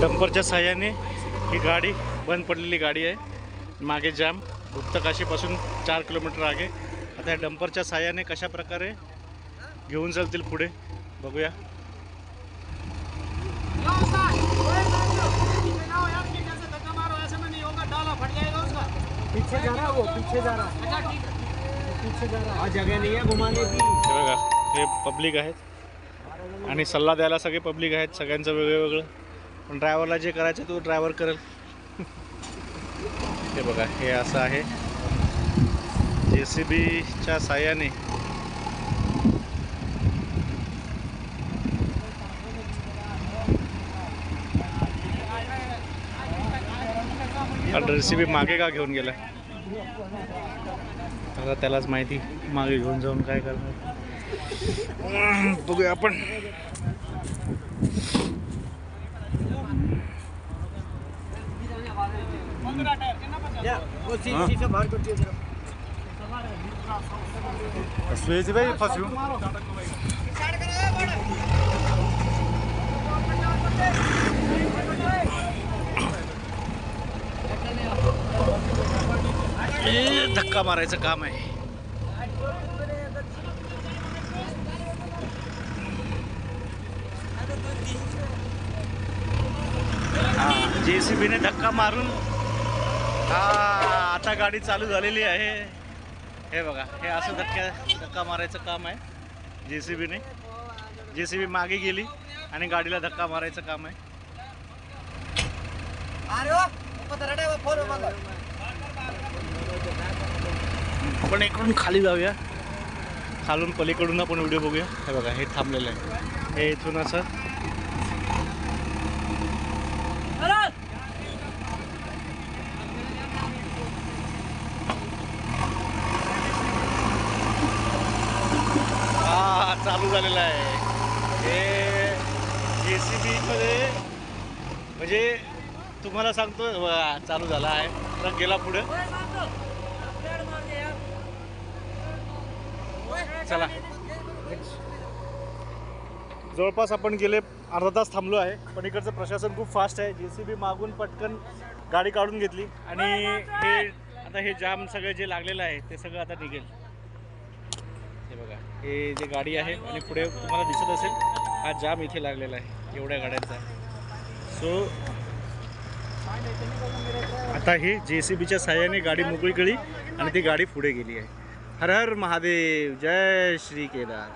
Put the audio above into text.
डंपरच्या साह्याने ही गाडी बंद पडलेली गाडी आहे. मागे जाम गुप्तकाशीपासून चार किलोमीटर आगे. आता या डंपरच्या साह्याने कशा प्रकारे घेऊन चालतील पुढे? बघूया. पीछे जा रहा है वो पीछे जा रहा है। पीछे जा रहा है। जगह नहीं है घुमाने की। हे बघा हे पब्लिक आहेत. आणि सल्ला द्यायला सगळे पब्लिक आहेत सगळ्यांचं वेगळं वेगळं. पण ड्रायव्हरला जे करायचं तो ड्रायव्हर करेल. हे बघा हे असं आहे. जे सी बीच्या साह्याने रेसिपी मागे का घेऊन गेला? आता त्यालाच माहिती मागे घेऊन जाऊन काय करणार. बघूया आपण. बाई फसू धक्का मारायचं काम आहे. जे सी बीने धक्का मारून हा आता गाडी चालू झालेली आहे. हे बघा हे असं धक्का धक्का मारायचं काम आहे. जे सी बीने जे सी बी मागे गेली आणि गाडीला धक्का मारायचं काम आहे. रहा है आपण इकडून खाली जाऊया. खालून पलीकडून आपण व्हिडिओ बघूया. हे बघा हे थांबलेलं आहे. हे इथून असं हा चालू झालेलं आहे. म्हणजे हे जे सी बीमध्ये म्हणजे तुम्हाला सांगतो चालू झाला आहे. ट्रक गेला पुढे. चला. जवळपास आपण गेले अर्धा तास थांबलो आहे. पण इकडचं प्रशासन खूप फास्ट आहे. जे सी बी मागून पटकन गाडी काढून घेतली. आणि हे आता हे जाम सगळं जे लागलेलं आहे ते सगळं आता निघेल. हे जे गाडी आहे आणि पुढे तुम्हाला दिसत असेल हा जाम इथे लागलेला आहे एवढ्या गाड्यांचा सो आता ही जे सी बीच्या साह्याने गाडी मोकळी केली आणि ती गाडी पुढे गेली आहे. हर हर महादेव जय श्री केदार.